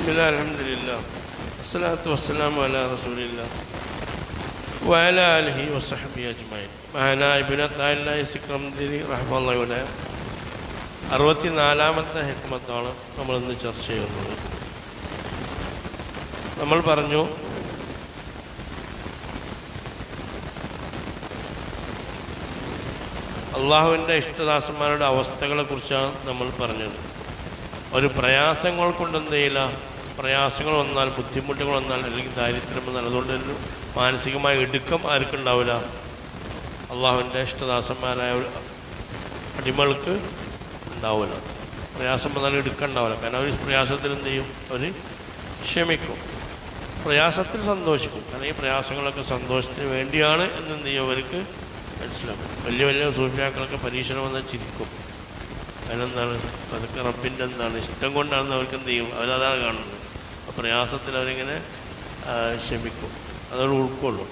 ബിസ്മില്ല അലഹമില്ല അസ്സലാത്തു വസ്സലാം അല റസൂലില്ല വയല അലഹി വസ്ഹബി അജ്മൈൻ മഹാന ഇബിനത്തായി സിക്രംതിരി റഹ്മുള്ളയുടെ അറുപത്തിനാലാമത്തെ ഹെക്മത്താണ് നമ്മളിന്ന് ചർച്ച ചെയ്യുന്നത്. നമ്മൾ പറഞ്ഞു അള്ളാഹുവിന്റെ ഇഷ്ടദാസന്മാരുടെ അവസ്ഥകളെക്കുറിച്ചാണ് നമ്മൾ പറഞ്ഞത്. ഒരു പ്രയാസങ്ങൾ കൊണ്ടെന്ത് പ്രയാസങ്ങൾ വന്നാൽ ബുദ്ധിമുട്ടുകൾ വന്നാൽ അല്ലെങ്കിൽ ദാരിദ്ര്യം വന്നാൽ അതുകൊണ്ട് ഒരു മാനസികമായ ഇടുക്കം ആർക്കുണ്ടാവില്ല അള്ളാഹുവിന്റെ ഇഷ്ടദാസന്മാരായ അടിമകൾക്ക് ഉണ്ടാവില്ല. പ്രയാസം വന്നാൽ ഇടുക്കം ഉണ്ടാവില്ല. കാരണം അവർ പ്രയാസത്തിൽ എന്ത് ചെയ്യും? അവർ ക്ഷമിക്കും. പ്രയാസത്തിൽ സന്തോഷിക്കും. കാരണം ഈ പ്രയാസങ്ങളൊക്കെ സന്തോഷത്തിന് വേണ്ടിയാണ് എന്ന് എന്ത് ചെയ്യും? അവർക്ക് മനസ്സിലാക്കും വലിയ വലിയ സൂക്ഷ്മാക്കളൊക്കെ പരീക്ഷണം വന്നാൽ ചിരിക്കും. അതിനെന്താണ്? അതൊക്കെ റബ്ബിന്റെ എന്താണ്? ഇഷ്ടം കൊണ്ടാണെന്ന് അവർക്ക് എന്ത് ചെയ്യും? അവരതാണ് കാണുന്നത്. പ്രയാസത്തിൽ അവരിങ്ങനെ ക്ഷമിക്കും അതോട് ഉൾക്കൊള്ളും.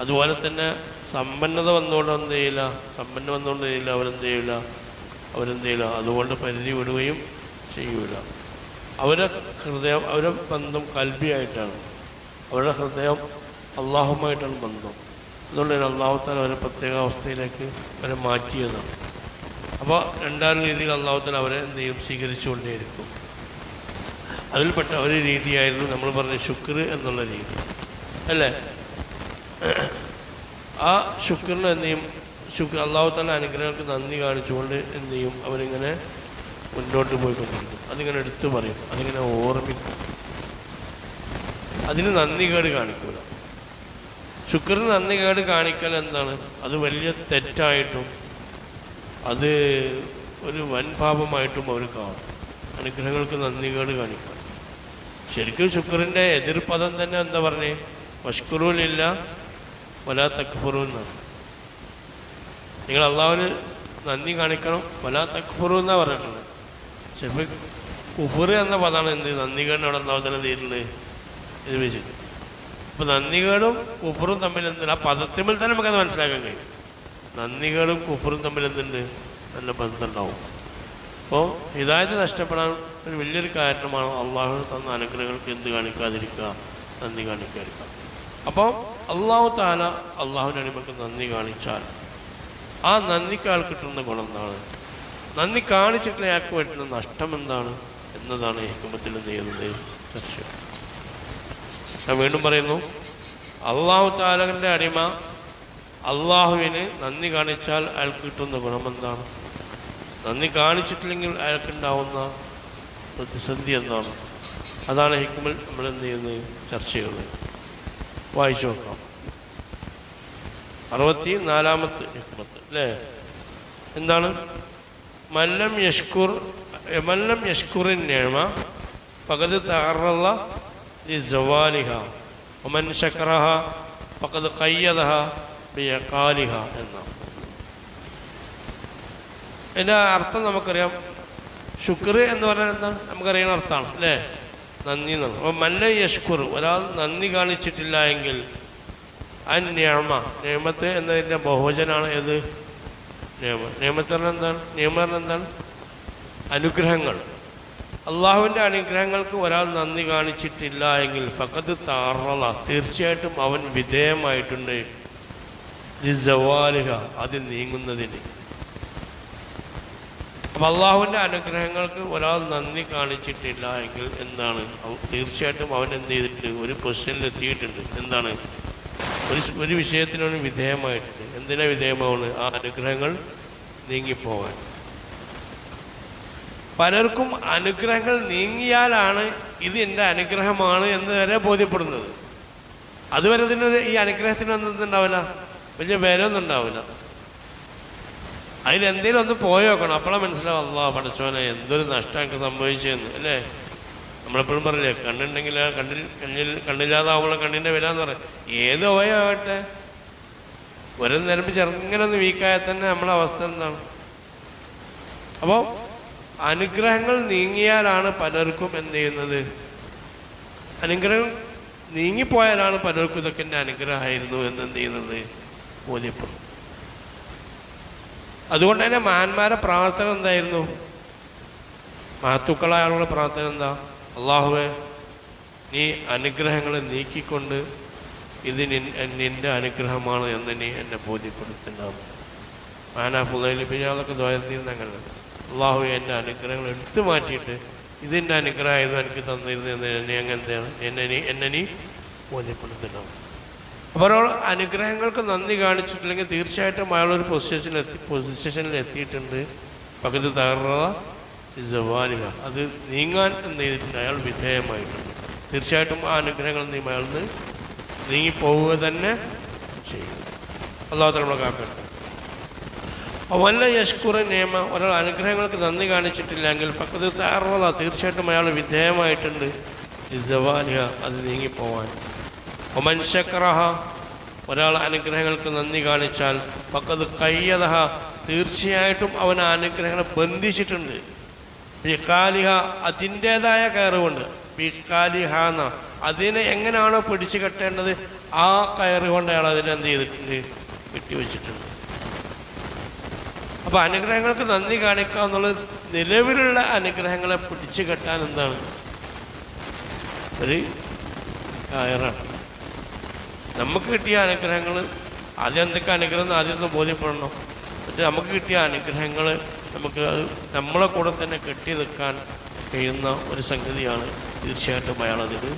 അതുപോലെ തന്നെ സമ്പന്നത വന്നുകൊണ്ട് എന്ത് ചെയ്യില്ല? സമ്പന്ന വന്നുകൊണ്ട് ചെയ്യില്ല? അവരെന്ത് ചെയ്യില്ല? അവരെന്ത് ചെയ്യില്ല? അതുകൊണ്ട് പരിധി വിടുകയും ചെയ്യൂല. അവരെ ഹൃദയം അവരെ ബന്ധം കൽബിയായിട്ടാണ്. അവരുടെ ഹൃദയം അള്ളാഹുമായിട്ടാണ് ബന്ധം. അതുകൊണ്ട് തന്നെ അള്ളാഹുത്താൻ അവരെ പ്രത്യേക അവസ്ഥയിലേക്ക് അവരെ മാറ്റിയതാണ്. അപ്പോൾ രണ്ടാം രീതിയിൽ അള്ളാഹുത്താൻ അവരെ എന്ത് ചെയ്യും? സ്വീകരിച്ചുകൊണ്ടേയിരിക്കും. അതിൽപ്പെട്ട ഒരു രീതിയായിരുന്നു നമ്മൾ പറഞ്ഞ ശുക്ർ എന്നുള്ള രീതി. അല്ലേ? ആ ശുക്രിന് എന്ത് ചെയ്യും ശുക്ർ തന്നെ അനുഗ്രഹങ്ങൾക്ക് നന്ദി കാണിച്ചുകൊണ്ട് എന്ത് ചെയ്യും അവരിങ്ങനെ മുന്നോട്ട് പോയിക്കൊണ്ടിരിക്കും. അതിങ്ങനെ എടുത്തു പറയും. അതിങ്ങനെ ഓർമ്മിക്കും. അതിന് നന്ദി കേട് കാണിക്കൂല. ശുക്രന് നന്ദി കേട് കാണിക്കൽ എന്താണ്? അത് വലിയ തെറ്റായിട്ടും അത് ഒരു വൻ പാപമായിട്ടും അവർ കാണും. അനുഗ്രഹങ്ങൾക്ക് നന്ദി കേട് കാണിക്കാം. ശരിക്കും ശുക്രിന്റെ എതിർപദം തന്നെ എന്താ പറഞ്ഞേ? മഷ്കുറൂലില്ല വലാ തക്ഫുറു എന്നാണ് നിങ്ങൾ അള്ളാവിന് നന്ദി കാണിക്കണം വലാ തക്ഫുറു എന്നാണ് പറഞ്ഞിട്ടുള്ളത് ചിലപ്പോൾ കുഫുർ എന്ന പദമാണ് എന്ത്? നന്ദി കേടിന് അവിടെ തന്നെ തീരുന്നത് ഇത് വെച്ചിട്ട്. അപ്പോൾ നന്ദികേടും കുഫറും തമ്മിൽ എന്തുണ്ട്? ആ പദത്തിൽ തന്നെ നമുക്കത് മനസ്സിലാക്കാൻ കഴിയും. നന്ദികളും കുഫറും തമ്മിൽ എന്തുണ്ട്? നല്ല ബന്ധമുണ്ടാവും അപ്പോൾ ഹിദായത്ത് നഷ്ടപ്പെടാൻ ഒരു വലിയൊരു കാരണമാണ് അള്ളാഹു തന്ന അനുഗ്രഹങ്ങൾക്ക് എന്ത് കാണിക്കാതിരിക്കുക നന്ദി കാണിക്കാതിരിക്കുക. അപ്പോൾ അള്ളാഹു താല അള്ളാഹുവിന്റെ അടിമക്ക് നന്ദി കാണിച്ചാൽ ആ നന്ദിക്ക് ആൾ കിട്ടുന്ന ഗുണം എന്താണ്? നന്ദി കാണിച്ചിട്ട് അയാൾക്ക് പറ്റുന്ന നഷ്ടം എന്താണ്? എന്നതാണ് ഈ എന്ത് ചെയ്യുന്നത്? ചർച്ച ഞാൻ വീണ്ടും പറയുന്നു അള്ളാഹു താലകന്റെ അടിമ അള്ളാഹുവിന് നന്ദി കാണിച്ചാൽ അയാൾക്ക് കിട്ടുന്ന ഗുണം എന്താണ്? നന്ദി കാണിച്ചിട്ടില്ലെങ്കിൽ അയാൾക്കുണ്ടാവുന്ന പ്രതിസന്ധി എന്നാണ് അതാണ് ഹിക്കുമൽ നമ്മൾ എന്ത് ചെയ്യുന്നത്? ചർച്ച ചെയ്യുന്നത്. വായിച്ചു നോക്കാം. അറുപത്തി നാലാമത്തെ ഹിക്മത്ത് അല്ലേ? എന്താണ്? മല്ലം യഷ്കുർ മല്ലം യഷ്കുറിൻ നേമ പകത് തകർന്ന ജവാലിഹ ഒമൻ ശക്രഹ പകത് കയ്യതഹ ബിയക്കാലിഹ എന്നാണ്. ഇതിന്റെ അർത്ഥം നമുക്കറിയാം. ശുക്ർ എന്ന് പറഞ്ഞാൽ എന്താണ് നമുക്കറിയുന്ന അർത്ഥമാണ് അല്ലേ? നന്ദി എന്നാണ് അപ്പോൾ മല്ല യഷ്കുർ ഒരാൾ നന്ദി കാണിച്ചിട്ടില്ല എങ്കിൽ ആ നിയമ. നിയമത്ത് എന്നതിന്റെ ബഹുവചനാണ് ഏത്? നിയമ. നിയമത്ത് എന്താണ്? നിയമം എന്താണ്? അനുഗ്രഹങ്ങൾ. അള്ളാഹുവിന്റെ അനുഗ്രഹങ്ങൾക്ക് ഒരാൾ നന്ദി കാണിച്ചിട്ടില്ല എങ്കിൽ ഫക്കത്ത് താറള. തീർച്ചയായിട്ടും അവൻ വിധേയമായിട്ടുണ്ട്. ജവാലിഹ അത് നീങ്ങുന്നതിന്. അപ്പം അള്ളാഹുവിന്റെ അനുഗ്രഹങ്ങൾക്ക് ഒരാൾ നന്ദി കാണിച്ചിട്ടില്ല എങ്കിൽ എന്താണ്? തീർച്ചയായിട്ടും അവൻ എന്ത് ചെയ്തിട്ടുണ്ട്? ഒരു പൊസിഷനിൽ എത്തിയിട്ടുണ്ട്. എന്താണ്? ഒരു ഒരു വിഷയത്തിനവന് വിധേയമായിട്ടുണ്ട്. എന്തിനാ വിധേയമാവുന്നത്? ആ അനുഗ്രഹങ്ങൾ നീങ്ങിപ്പോവാൻ. പലർക്കും അനുഗ്രഹങ്ങൾ നീങ്ങിയാലാണ് ഇത് എന്റെ അനുഗ്രഹമാണ് എന്ന് വരെ ബോധ്യപ്പെടുന്നത്. അതുവരെ ഇതിനൊരു ഈ അനുഗ്രഹത്തിന് ഒന്നും ഉണ്ടാവില്ല വലിയ വിലയൊന്നും ഉണ്ടാവില്ല. അതിലെന്തെങ്കിലും ഒന്ന് പോയി നോക്കണം അപ്പോഴാണ് മനസ്സിലാവും അള്ളാ പഠിച്ചോനെ എന്തൊരു നഷ്ടം എനിക്ക് സംഭവിച്ചെന്ന് അല്ലേ? നമ്മളെപ്പോഴും പറയില്ലേ കണ്ണുണ്ടെങ്കിൽ കണ്ണിൽ കണ്ണിൽ കണ്ണില്ലാതാവുമ്പോൾ കണ്ണിന്റെ വില എന്ന് പറയും. ഏത് അവയവട്ടെ ഒരു നേരം ചെറുങ്ങനെ ഒന്ന് വീക്കായാൽ തന്നെ നമ്മളെ അവസ്ഥ എന്താണ്? അപ്പോൾ അനുഗ്രഹങ്ങൾ നീങ്ങിയാലാണ് പലർക്കും എന്ത് ചെയ്യുന്നത്? അനുഗ്രഹം നീങ്ങിപ്പോയാലാണ് പലർക്കും ഇതൊക്കെ എന്റെ അനുഗ്രഹമായിരുന്നു എന്ന് എന്ത് ചെയ്യുന്നത്? ബോധ്യപ്പെടും. അതുകൊണ്ട് തന്നെ മാന്മാരെ പ്രാർത്ഥന എന്തായിരുന്നു? മഹത്തുക്കളായ ആളുകളുടെ പ്രാർത്ഥന എന്താ? അള്ളാഹുവെ നീ അനുഗ്രഹങ്ങളെ നീക്കിക്കൊണ്ട് ഇത് നിന്റെ അനുഗ്രഹമാണ് എന്ന് നീ എന്നെ ബോധ്യപ്പെടുത്തുന്നതാണ് മാനാ പുതയിൽ പിന്നാളൊക്കെ ദ്വയത്തിൽ അങ്ങനെ അള്ളാഹു എന്റെ അനുഗ്രഹങ്ങൾ എടുത്തു മാറ്റിയിട്ട് ഇതിന്റെ അനുഗ്രഹമായിരുന്നു എനിക്ക് തന്നിരുന്നു എന്ന് എന്നെ അങ്ങനത്തെയാണ് എന്നെ നീ എന്നെ നീ ബോധ്യപ്പെടുത്തുന്നതാണ് അപ്പോൾ ഒരാൾ അനുഗ്രഹങ്ങൾക്ക് നന്ദി കാണിച്ചിട്ടില്ലെങ്കിൽ തീർച്ചയായിട്ടും അയാളൊരു പൊസിഷനിൽ എത്തി പൊസിഷനിൽ എത്തിയിട്ടുണ്ട്. പകുതി തകർന്നത. ജവാനിക. അത് നീങ്ങാൻ എന്ന് ചെയ്തിട്ടുണ്ട്? അയാൾ വിധേയമായിട്ടുണ്ട്. തീർച്ചയായിട്ടും ആ അനുഗ്രഹങ്ങൾ നീ അയാൾ നീങ്ങിപ്പോവുക തന്നെ ചെയ്യും. അള്ളാഹു നമ്മളെ കാക്കട്ടെ. വല്ല യഷ്കുറ നിയമ ഒരാൾ അനുഗ്രഹങ്ങൾക്ക് നന്ദി കാണിച്ചിട്ടില്ലെങ്കിൽ പക്കത്ത് തയ്യാറുള്ള തീർച്ചയായിട്ടും അയാൾ വിധേയമായിട്ടുണ്ട്. ജവാനിക അത് നീങ്ങിപ്പോവാൻ. ഒമൻ ശക്രഹ. ഒരാൾ അനുഗ്രഹങ്ങൾക്ക് നന്ദി കാണിച്ചാൽ പക്കത് കയ്യതഹ തീർച്ചയായിട്ടും അവൻ അനുഗ്രഹങ്ങളെ ബന്ധിച്ചിട്ടുണ്ട്. ബിക്കാലിഹ അതിന്റെതായ കയറുകൊണ്ട്. ബിക്കാലിഹ എന്ന അതിനെ എങ്ങനെയാണോ പിടിച്ചു കെട്ടേണ്ടത് ആ കയറുകൊണ്ട് അയാൾ അതിനെ എന്ത് ചെയ്തിട്ടുണ്ട്? കെട്ടിവെച്ചിട്ടുണ്ട് അപ്പൊ അനുഗ്രഹങ്ങൾക്ക് നന്ദി കാണിക്കുക എന്നുള്ളത് നിലവിലുള്ള അനുഗ്രഹങ്ങളെ പിടിച്ചു കെട്ടാൻ എന്താണ്? ഒരു കയറാണ്. നമുക്ക് കിട്ടിയ അനുഗ്രഹങ്ങൾ ആദ്യം എന്തൊക്കെ അനുഗ്രഹം ആദ്യം ഒന്ന് ബോധ്യപ്പെടണം. എന്നിട്ട് നമുക്ക് കിട്ടിയ അനുഗ്രഹങ്ങൾ നമുക്ക് അത് നമ്മളെ കൂടെ തന്നെ കെട്ടി നിൽക്കാൻ കഴിയുന്ന ഒരു സംഗതിയാണ് തീർച്ചയായിട്ടും അയാൾ അതിന്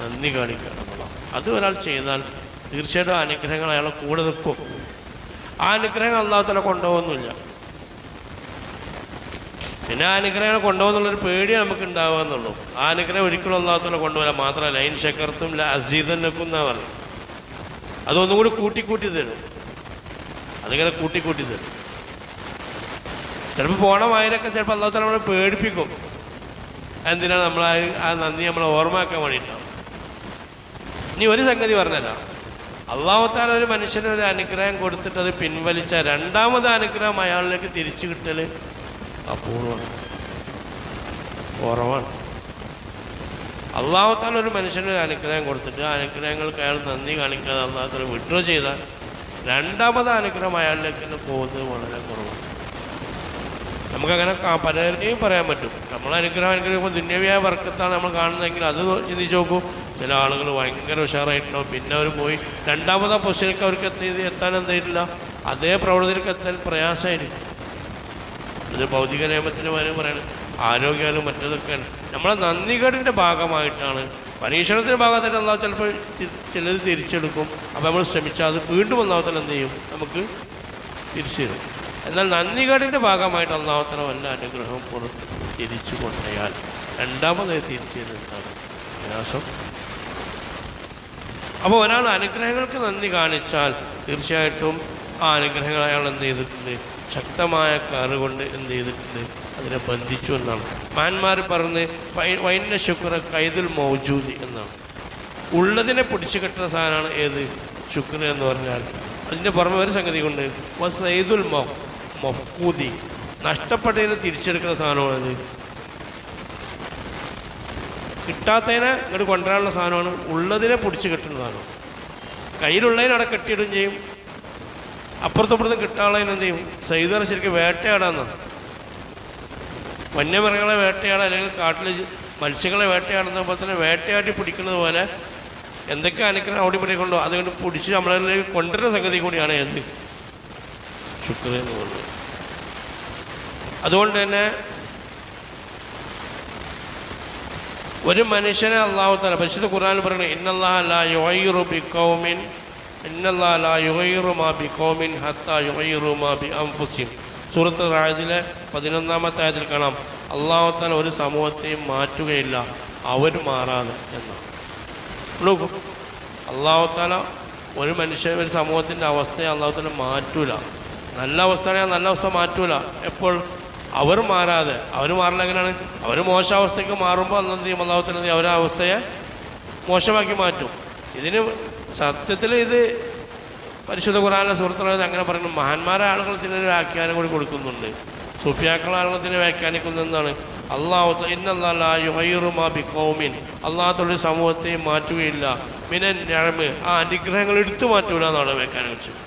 നന്ദി കാണിക്കുക എന്നുള്ളത്. അത് ഒരാൾ ചെയ്താൽ തീർച്ചയായിട്ടും അനുഗ്രഹങ്ങൾ അയാളെ കൂടെ നിൽക്കും. ആ അനുഗ്രഹം അള്ളാഹത്തല കൊണ്ടുപോകുന്നില്ല പിന്നെ ആ അനുഗ്രഹങ്ങൾ കൊണ്ടുപോകുന്നുള്ളൊരു പേടി നമുക്ക് ഉണ്ടാവുക എന്നുള്ളൂ ആ അനുഗ്രഹം ഒരിക്കലും അള്ളാഹത്തല കൊണ്ടുപോകില്ല. മാത്രമല്ല ലൈൻ ശക്കർത്തും അസീതനൊക്കെ എന്നാ പറഞ്ഞു അതൊന്നും കൂടി കൂട്ടി കൂട്ടി തരും. അതിങ്ങനെ കൂട്ടി കൂട്ടി തരും. ചിലപ്പോൾ പോണ വായനൊക്കെ ചിലപ്പോൾ അല്ലാത്ത നമ്മളെ പേടിപ്പിക്കും. എന്തിനാണ് നമ്മൾ ആ- നന്ദി നമ്മളെ ഓർമ്മയാക്കാൻ വേണ്ടിയിട്ടാണ്. നീ ഒരു സംഗതി പറഞ്ഞല്ല അള്ളാഹുത്താല ഒരു മനുഷ്യന് ഒരു അനുഗ്രഹം കൊടുത്തിട്ട് അത് പിൻവലിച്ച രണ്ടാമത് അനുഗ്രഹം അയാളിലേക്ക് തിരിച്ചു കിട്ടൽ അപൂർവമാണ്. കുറവാണ്. അള്ളാഹുത്താല ഒരു മനുഷ്യന് ഒരു അനുഗ്രഹം കൊടുത്തിട്ട് ആ അനുഗ്രഹങ്ങൾക്ക് അയാൾ നന്ദി കാണിക്കാതെ അള്ളാഹത്തിൽ വിഡ്രോ ചെയ്താൽ രണ്ടാമത് അനുഗ്രഹം അയാളിലേക്ക് പോകുന്നത് വളരെ കുറവാണ്. നമുക്കങ്ങനെ പലരെയും പറയാൻ പറ്റും. നമ്മൾ അനുഗ്രഹം അനുഗ്രഹിക്കുമ്പോൾ ദുന്യവിയായ വർക്കത്താണ് നമ്മൾ കാണുന്നതെങ്കിൽ അത് ചിന്തിച്ച് നോക്കൂ. ചില ആളുകൾ ഭയങ്കര ഉഷാറായിട്ടുണ്ടാവും. പിന്നെ അവർ പോയി രണ്ടാമതാ പൊസിഷനിലേക്ക് അവർക്ക് എത്തി എത്താൻ എന്തായിട്ടില്ല. അതേ പ്രവണതയിലേക്ക് എത്താൻ പ്രയാസമായിരിക്കും. ഇത് ഭൗതിക നിയമത്തിന് വരെ പറയുന്നത് ആരോഗ്യമായാലും മറ്റതൊക്കെയാണ്. നമ്മളെ നന്ദികേടിന്റെ ഭാഗമായിട്ടാണ്. പരീക്ഷണത്തിന്റെ ഭാഗമായിട്ട് എന്താ ചിലപ്പോൾ ചിലത് തിരിച്ചെടുക്കും. അപ്പോൾ നമ്മൾ ശ്രമിച്ചാൽ അത് വീണ്ടും ഒന്നാമത്തിൽ എന്ത് ചെയ്യും? നമുക്ക് തിരിച്ചു തരും എന്നാൽ നന്ദികേടിന്റെ ഭാഗമായിട്ട് അള്ളാഹത്തല വല്ല അനുഗ്രഹം പുറത്ത് തിരിച്ചു കൊണ്ടയാൽ രണ്ടാമതായി തിരിച്ചു തരുന്നതാണ് വിനാശം അപ്പോൾ ഒരാൾ അനുഗ്രഹങ്ങൾക്ക് നന്ദി കാണിച്ചാൽ തീർച്ചയായിട്ടും ആ അനുഗ്രഹങ്ങൾ അയാൾ എന്ത് ചെയ്തിട്ടുണ്ട്? ശക്തമായ കാറുകൊണ്ട് എന്ത് ചെയ്തിട്ടുണ്ട്? അതിനെ ബന്ധിച്ചു എന്നാണ്. മാന്മാർ പറഞ്ഞ് വൈന ശുക്ര കൈതുൽ മൗജൂദി എന്നാണ്. ഉള്ളതിനെ പിടിച്ചു കെട്ടുന്ന സാധനമാണ് ഏത്? ശുക്ര എന്ന് പറഞ്ഞാൽ. അതിന്റെ പുറമെ ഒരു സംഗതി കൊണ്ട് വസൈദുൽ മൊക്കൂതി നഷ്ടപ്പെട്ടതിനെ തിരിച്ചെടുക്കുന്ന സാധനമാണിത് കിട്ടാത്തതിനെ ഇങ്ങോട്ട് കൊണ്ടുവരാനുള്ള സാധനമാണ്. ഉള്ളതിനെ പിടിച്ചു കെട്ടുന്ന സാധനം. കയ്യിലുള്ളതിനെ അവിടെ കെട്ടിയിടുകയും ചെയ്യും. അപ്പുറത്തപ്പുറത്തും കിട്ടാനുള്ളതിനെന്ത് ചെയ്യും? സൈദുറ ശരിക്കും വേട്ടയാടാന്നാണ്. വന്യമൃഗങ്ങളെ വേട്ടയാടുക അല്ലെങ്കിൽ കാട്ടിൽ മത്സ്യങ്ങളെ വേട്ടയാടുന്ന പോലെ തന്നെ വേട്ടയാടി പിടിക്കുന്നത് പോലെ എന്തൊക്കെ അനുഗ്രഹം അവിടെ പിടിക്കൊണ്ടോ അതുകൊണ്ട് പിടിച്ച് നമ്മളിലേക്ക് കൊണ്ടുവരുന്ന സംഗതി കൂടിയാണ് എന്ത്? ശുക്ര എന്ന് അതുകൊണ്ട് തന്നെ ഒരു മനുഷ്യനെ അള്ളാഹു തല പരിശുദ്ധ ഖുർആൻ പറയുന്നത് ഇന്നല്ലാഹ ബി കൗമിൻ മാ ബി കൗമിൻ ഹത്താ ബി അൻഫുസിഹിം സൂറത്ത് റായതിലെ പതിനൊന്നാമത്തെ ആയതിൽ കാണാം. അള്ളാഹു താല ഒരു സമൂഹത്തെയും മാറ്റുകയില്ല. അവർ മാറാതെ എന്നാണ് അള്ളാഹുത്താല അള്ളാഹു താല ഒരു മനുഷ്യ ഒരു സമൂഹത്തിന്റെ അവസ്ഥയെ അള്ളാഹു താല മാറ്റൂല. നല്ല അവസ്ഥയാണെങ്കിൽ നല്ല അവസ്ഥ മാറ്റൂല. എപ്പോൾ? അവർ മാറാതെ. അവർ മാറില്ല എങ്ങനെയാണ്? അവർ മോശാവസ്ഥയ്ക്ക് മാറുമ്പോൾ അന്ന് എന്ത് ചെയ്യും? അള്ളാഹു താല എന്ത് അവസ്ഥയെ മോശമാക്കി മാറ്റും. ഇതിന് സത്യത്തിൽ ഇത് പരിശുദ്ധ ഖുറാനിലെ സുഹൃത്തുക്കൾ അങ്ങനെ പറയുന്നു മഹാന്മാരായ ആളുകൾ ഇതിനൊരു വ്യാഖ്യാനം കൂടി കൊടുക്കുന്നുണ്ട്. സുഫിയാക്കളെ ആളുകൾ ഇതിനെ വ്യാഖ്യാനിക്കുന്നത് എന്താണ് അള്ളാഹു ഇന്നല്ലാഹുമാബി കൗമിൻ അള്ളാഹത്തൊരു സമൂഹത്തെയും മാറ്റുകയില്ല. മിനൻ ഞഴമ് ആ അനുഗ്രഹങ്ങൾ എടുത്തു മാറ്റൂല എന്നാണ് വ്യാഖ്യാനം വെച്ചത്.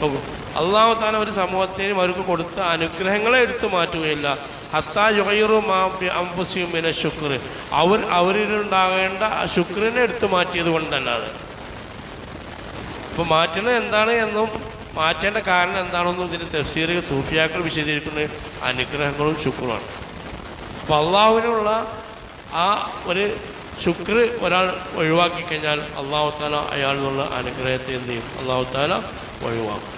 നോക്കൂ അള്ളാഹു താൻ ഒരു സമൂഹത്തെയും അവർക്ക് കൊടുത്ത അനുഗ്രഹങ്ങളെ എടുത്തു മാറ്റുകയില്ല. ഹത്താ യുഹൈറു അംബുസിമിന ശുക്ർ അവർ അവരിലുണ്ടാകേണ്ട ശുക്രിനെ എടുത്തു മാറ്റിയത് കൊണ്ടല്ലാതെ. അപ്പോൾ മാറ്റുന്നത് എന്താണ് എന്നും മാറ്റേണ്ട കാരണം എന്താണെന്നും ഇതിന് തഫ്സീർ സൂഫിയാക്കൾ വിശദീകരിക്കുന്ന അനുഗ്രഹങ്ങളും ശുക്രുമാണ് അപ്പോൾ അള്ളാഹുവിനുള്ള ആ ഒരു ശുക്ർ ഒരാൾ ഒഴിവാക്കി കഴിഞ്ഞാൽ അള്ളാഹു താല അയാൾ നിന്നുള്ള അനുഗ്രഹത്തെ എന്ത് ചെയ്യും? അള്ളാഹു താല ഒഴിവാക്കും.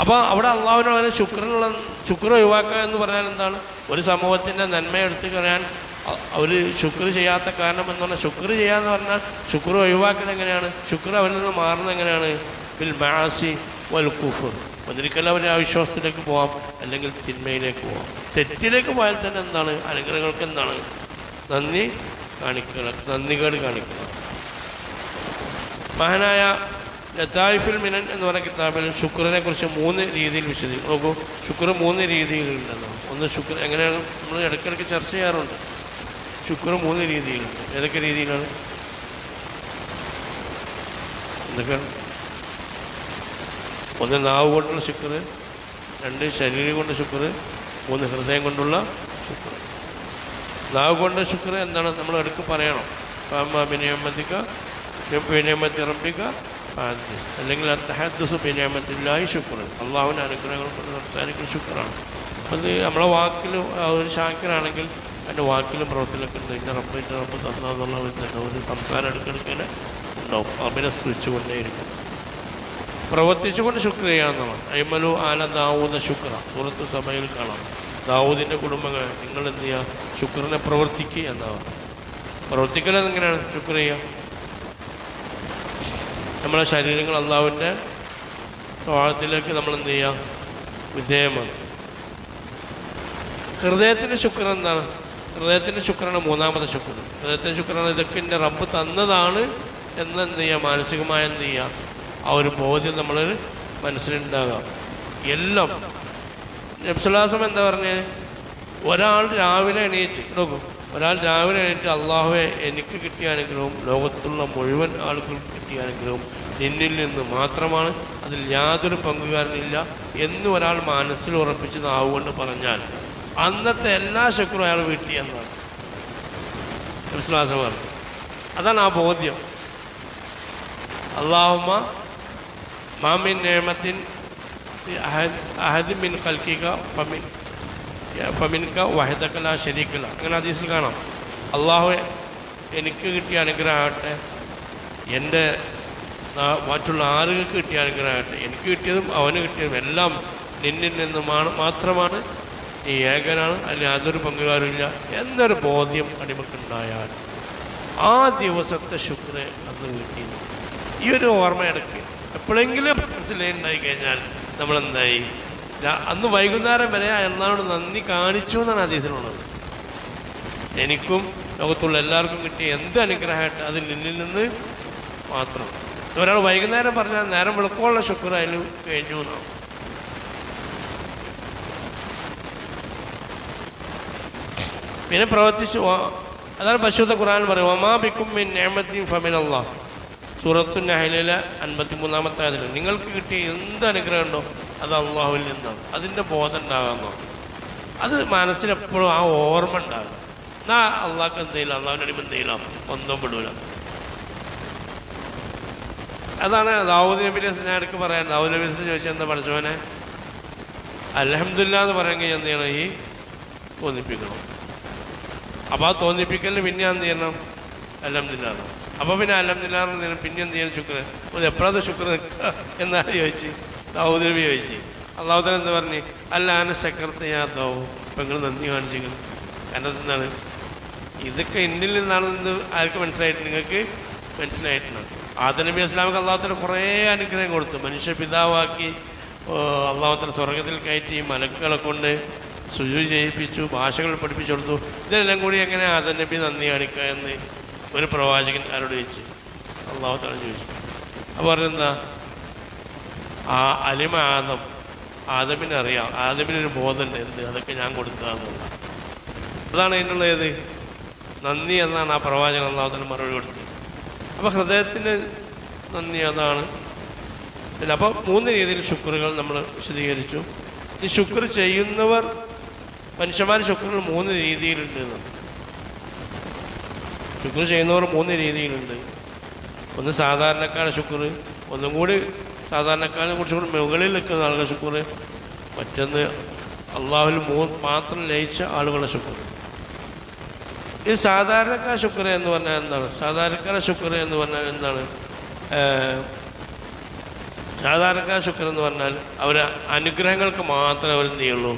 അപ്പോൾ അവിടെ അള്ളാഹുവിനുള്ള ശുക്രനുള്ള ശുക്ർ ഒഴിവാക്കുക എന്ന് പറഞ്ഞാൽ എന്താണ്? ഒരു സമൂഹത്തിന്റെ നന്മ എടുത്തു കളയാൻ അവർ ശുക്ർ ചെയ്യാത്ത കാരണം എന്ന് പറഞ്ഞാൽ ശുക്ർ ചെയ്യാന്ന് പറഞ്ഞാൽ ശുക്ർ ഒഴിവാക്കുന്നത് എങ്ങനെയാണ്? ശുക്ർ അവരിൽ നിന്ന് മാറുന്നത് എങ്ങനെയാണ്? ബിൽ മാസി വൽ കുഫർ. ഒന്നിരിക്കലും അവർ അവിശ്വാസത്തിലേക്ക് പോവാം അല്ലെങ്കിൽ തിന്മയിലേക്ക് പോവാം. തെറ്റിലേക്ക് പോയാൽ തന്നെ എന്താണ്? അനുഗ്രഹങ്ങൾക്ക് എന്താണ്? നന്ദി കാണിക്കുക നന്ദികേട് കാണിക്കുക. മഹനായ ലത്തായിഫുൽ മിനൻ എന്ന് പറയുന്ന കിതാബിൽ ശുക്രനെ കുറിച്ച് മൂന്ന് രീതിയിൽ വിശദീകരിക്കും. നോക്കൂ ശുക്ർ മൂന്ന് രീതിയിലുണ്ടെന്നാണ്. ഒന്ന് ശുക്ർ എങ്ങനെയാണ്? നമ്മൾ ഇടയ്ക്കിടയ്ക്ക് ചർച്ച ചെയ്യാറുണ്ട്. ശുക്ർ മൂന്ന് രീതിയിലുണ്ട് ഏതൊക്കെ രീതിയിലാണ്? എന്തൊക്കെയാണ് ഒന്ന് നാവ് കൊണ്ടുള്ള ശുക്ര രണ്ട് ശരീരം കൊണ്ട് ശുക്ർ മൂന്ന് ഹൃദയം കൊണ്ടുള്ള ശുക്ർ നാവ് കൊണ്ട് ശുക്ർ എന്താണ്? നമ്മൾ ഇടയ്ക്ക് പറയണം. പാമ്പ ബിനിയമ്മത്തിക്ക ബിനിയമ്മത്തി റബ്ബിക്ക. അല്ലെങ്കിൽ അത്തഹദ്സ് ബിനിയമ്മത്തില്ലായി ശുക്ർ അള്ളാഹുവിന്റെ അനുഗ്രഹങ്ങൾ കൊണ്ട് സംസാരിക്കുന്ന ശുക്രാണ് അത് നമ്മളെ വാക്കിൽ ഒരു ശാക്കരാണെങ്കിൽ അതിന്റെ വാക്കിലും പ്രവർത്തനമൊക്കെ ഉണ്ട്. ഇന്ന റബ്ബ് ഇന്ന റബ്ബ് തന്നാന്നുള്ള ഒരു ഒരു സംസാരം എടുക്കെടുക്കനെ ഉണ്ടാവും. അഭിനെ സ്തുതിച്ചുകൊണ്ടേയിരിക്കും. പ്രവർത്തിച്ചുകൊണ്ട് ശുക്ര അയ്മലു ആല ദാവൂദ ശുക്ര. സുഹൃത്ത് സഭയിൽ കാണാം. ദാവൂദിന്റെ കുടുംബങ്ങൾ നിങ്ങൾ എന്ത് ചെയ്യുക? ശുക്രനെ പ്രവർത്തിക്കുക എന്നാണ്. പ്രവർത്തിക്കലത് എങ്ങനെയാണ്? ശുക്രിയ ചെയ്യുക? നമ്മളെ ശരീരങ്ങൾ അള്ളാവിന്റെ സ്വാഹത്തിലേക്ക് നമ്മൾ എന്ത് ചെയ്യുക? വിധേയമാണ് ഹൃദയത്തിന്റെ ശുക്രൻ എന്താണ്? ഹൃദയത്തിന്റെ ശുക്രാണ് മൂന്നാമത്തെ ശുക്രൻ. ഹൃദയത്തിന്റെ ശുക്രാണ് ഇതൊക്കെ എന്റെ റബ്ബ് തന്നതാണ് എന്ന് എന്ത് ചെയ്യുക മാനസികമായ എന്ത് ചെയ്യുക ആ ഒരു ബോധ്യം നമ്മൾ മനസ്സിലുണ്ടാകാം. എല്ലാം. നബ്സുലാസം എന്താ പറഞ്ഞത് ഒരാൾ രാവിലെ എണീറ്റ് നോക്കും. ഒരാൾ രാവിലെ എണീറ്റ് അള്ളാഹുവെ എനിക്ക് കിട്ടിയ അനുഗ്രഹവും ലോകത്തുള്ള മുഴുവൻ ആളുകൾക്ക് കിട്ടിയ അനുഗ്രഹവും നിന്നിൽ നിന്ന് മാത്രമാണ്. അതിൽ യാതൊരു പങ്കുകാരനില്ല. എന്ന് ഒരാൾ മനസ്സിൽ ഉറപ്പിച്ച് നാവുകൊണ്ട് പറഞ്ഞാൽ അന്നത്തെ എല്ലാ ശുക്രും അയാൾ വീട്ടി എന്നാണ് നബ്സുലാസം പറഞ്ഞു. അതാണ് ആ ബോധ്യം. അള്ളാഹുമ മാമിൻ നേമത്തിൻ അഹദ് മിൻ കൽക്കിക പമിൻ പമിൻക വഹദക്കല ശരീക്കല അങ്ങനെ അതീസിൽ കാണാം. അള്ളാഹു എനിക്ക് കിട്ടിയ അനുഗ്രഹമാകട്ടെ എന്റെ മറ്റുള്ള ആളുകൾക്ക് കിട്ടിയ അനുഗ്രഹമാകട്ടെ എനിക്ക് കിട്ടിയതും അവന് കിട്ടിയതും എല്ലാം നിന്നിൽ നിന്ന് മാത്രമാണ് നീ ഏകനാണ് അതിൽ യാതൊരു പങ്കുകാരുമില്ല എന്നൊരു ബോധ്യം അടിമക്കുണ്ടായാൽ ആ ദിവസത്തെ ശുക്രനെ അന്ന് കിട്ടിയിരുന്നു ഈ ഒരു ഓർമ്മ ഇടയ്ക്ക് എപ്പോഴെങ്കിലും മനസ്സിലുണ്ടായി കഴിഞ്ഞാൽ നമ്മളെന്തായി? അന്ന് വൈകുന്നേരം വരെ അയാളോട് നന്ദി കാണിച്ചു എന്നാണ് ഹദീസിലുള്ളത്. എനിക്കും ലോകത്തുള്ള എല്ലാവർക്കും കിട്ടിയ എന്ത് അനുഗ്രഹമായിട്ട് അത് നിന്നിൽ നിന്ന് മാത്രം. ഒരാൾ വൈകുന്നേരം പറഞ്ഞാൽ നേരം വെളുക്കമുള്ള ശുക്രായാലും കഴിഞ്ഞു എന്നാണ്. പിന്നെ പ്രവർത്തിച്ചു. അതാണ് പരിശുദ്ധ ഖുർആൻ പറയും ഒമാ ബിക്കും മിൻ നിഅമത്തിൻ ഫമിൻ അല്ലാഹ് സൂറത്തു നഹലിലെ അൻപത്തി മൂന്നാമത്തെ അതിൽ നിങ്ങൾക്ക് കിട്ടിയ എന്ത് അനുഗ്രഹം ഉണ്ടോ അത് അള്ളാഹുവിൽ നിന്നാണ്. അതിന്റെ ബോധം ഉണ്ടാകാമെന്നോ അത് മനസ്സിലെപ്പോഴും ആ ഓർമ്മ ഉണ്ടാകും. എന്നാ അള്ളാഹ്ക്ക് എന്തെയില്ല അള്ളാഹുവിന്റെ അടിമ എന്തെയില്ല ഒന്നും പെടൂല. അതാണ് ദാവൂദ് നബിനെ ഇടയ്ക്ക് പറയാൻ. ദാവൂദ് നബി ചോദിച്ചാൽ എന്താ പഠിച്ചവനെ? അലഹമില്ല എന്ന് എന്ത് ചെയ്യണം? ഈ തോന്നിപ്പിക്കണം അപ്പോൾ ആ തോന്നിപ്പിക്കലിന് പിന്നെ എന്ത് ചെയ്യണം? അലഹമില്ല അപ്പോൾ പിന്നെ അലഹമില്ല പിന്നെ എന്ത് ചെയ്യണം ശുക്ര അത് എപ്പോഴത്തെ ശുക്ര നിൽക്കുക എന്നാണ് ചോദിച്ച് ദൗദ്രവി ചോദിച്ച്. അള്ളാഹുദൻ എന്താ പറഞ്ഞ്? അല്ല ആന ശക്രത്തെ ഞാൻ ദാവൂ. ഇപ്പം നിങ്ങൾ നന്ദി കാണിച്ചിരിക്കുന്നു. കാരണം എന്താണ്? ഇതൊക്കെ എന്നിൽ നിന്നാണെന്ന് ആർക്ക് മനസ്സിലായിട്ട് നിങ്ങൾക്ക്? മനസ്സിലായിട്ടുണ്ട്. ആദ നബി അസ്ലാമക്ക് അള്ളാഹത്തിന് കുറേ അനുഗ്രഹം കൊടുത്തു. മനുഷ്യ പിതാവാക്കി അള്ളാഹത്തിന് സ്വർഗത്തിൽ കയറ്റി മലക്കുകളെ കൊണ്ട് സുജു ചെയ്യിപ്പിച്ചു ഭാഷകൾ പഠിപ്പിച്ചു കൊടുത്തു. ഇതെല്ലാം കൂടി എങ്ങനെ ആദ നബി നന്ദി കാണിക്കുക എന്ന് ഒരു പ്രവാചകൻ ആരോട് ചോദിച്ചു. അള്ളാഹുത്താണ് ചോദിച്ചു. അപ്പോൾ പറഞ്ഞെന്താ ആ അലിമ ആദം ആദമിനെ അറിയാം. ആദമിനൊരു ബോധമുണ്ട് എന്ത്? അതൊക്കെ ഞാൻ കൊടുത്തതെന്നുള്ള അതാണ് അതിനുള്ള ഏത് നന്ദി എന്നാണ് ആ പ്രവാചകൻ അള്ളാഹുത്തിന് മറുപടി കൊടുത്തത്. അപ്പോൾ ഹൃദയത്തിന് നന്ദി അതാണ്. അപ്പോൾ മൂന്ന് രീതിയിൽ ശുക്രുകൾ നമ്മൾ വിശദീകരിച്ചു. ഈ ശുക്ർ ചെയ്യുന്നവർ മനുഷ്യന്മാർ ശുക്രൻ മൂന്ന് രീതിയിലുണ്ട് ശുക്ര ചെയ്യുന്നവർ മൂന്ന് രീതിയിലുണ്ട്. ഒന്ന് സാധാരണക്കാരുടെ ശുക്ർ ഒന്നും കൂടി സാധാരണക്കാരെ കുറച്ചും കൂടി മുകളിൽ നിൽക്കുന്ന ആളുകളുടെ ശുക്ർ മറ്റൊന്ന് അള്ളാഹുൽ മൂ മാത്രം ലയിച്ച ആളുകളുടെ ശുക്ർ ഈ സാധാരണക്കാർ ശുക്ര എന്ന് പറഞ്ഞാൽ എന്താണ്? സാധാരണക്കാരുടെ ശുക്ര എന്ന് പറഞ്ഞാൽ എന്താണ്? സാധാരണക്കാർ ശുക്ർ എന്ന് പറഞ്ഞാൽ അവർ അനുഗ്രഹങ്ങൾക്ക് മാത്രമേ അവർ എന്ത് ചെയ്യുള്ളൂ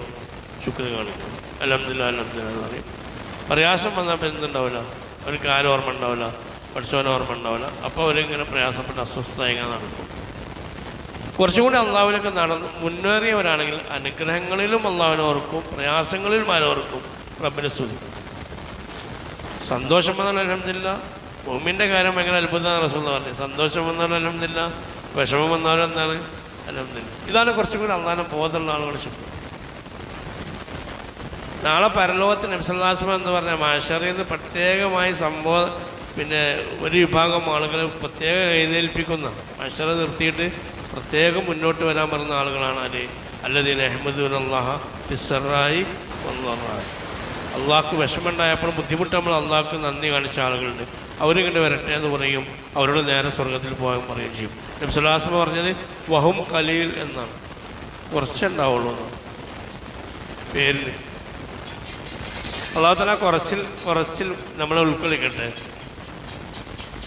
ശുക്ർ കാണിക്കും അലഹമില്ല അലഹമില്ല എന്ന് പറയും പ്രയാസം വന്നാൽ എന്തുണ്ടാവില്ല? അവർക്ക് ആരും ഓർമ്മ ഉണ്ടാവില്ല പഠിച്ചവന് ഓർമ്മ ഉണ്ടാവില്ല. അപ്പോൾ അവരിങ്ങനെ പ്രയാസപ്പെട്ട് അസ്വസ്ഥത ഇങ്ങനെ നടക്കും. കുറച്ചും കൂടി അള്ളാവിനൊക്കെ നടന്ന് മുന്നേറിയവരാണെങ്കിൽ അനുഗ്രഹങ്ങളിലും അള്ളാവിനെ ഓർക്കും പ്രയാസങ്ങളിലും ആരോർക്കും റബ്ബിനെ സ്തുതിക്കും. സന്തോഷം വന്നാൽ അലഹമില്ല ഭൂമിന്റെ കാര്യം ഭയങ്കര അത്ഭുതമാണ് റസൂൽ പറഞ്ഞു സന്തോഷം വന്നാലും അലഹമില്ല വിഷമം വന്നാലും എന്താണ്? അലഹമില്ല ഇതാണ് കുറച്ചും കൂടി അള്ളാഹിനെ ബോധമുള്ള ആളുകളുടെ ശുക്ർ. നാളെ പരലോകത്ത് നബ്സല്ലാസ്മ എന്ന് പറഞ്ഞ മാഷറിൽ നിന്ന് പ്രത്യേകമായി സംഭവം പിന്നെ ഒരു വിഭാഗം ആളുകളെ പ്രത്യേകം എഴുന്നേൽപ്പിക്കുന്ന. മാഷറെ നിർത്തിയിട്ട് പ്രത്യേകം മുന്നോട്ട് വരാൻ പറയുന്ന ആളുകളാണ് അല്ലെ അല്ലദീൻ അഹമ്മദ് അള്ളാഹ ഫിസറായി ഒന്നായി അള്ളാഹ്ക്ക് വിഷമമുണ്ടായപ്പോൾ ബുദ്ധിമുട്ട് നമ്മൾ അള്ളാഹ്ക്ക് നന്ദി കാണിച്ച ആളുകളുണ്ട്. അവരിങ്ങോട്ട് വരട്ടെ എന്ന് പറയും. അവരോട് നേരെ സ്വർഗത്തിൽ പോകാൻ പറയുകയും ചെയ്യും. നബ്സലാസ്മ പറഞ്ഞത് വഹും കലീൽ എന്നാണ്. കുറച്ചുണ്ടാവുള്ളൂ എന്നാണ് പേരിന്. അള്ളാഹുത്തല കുറച്ചിൽ കുറച്ചിൽ നമ്മളെ ഉൾക്കൊള്ളിക്കട്ടെ.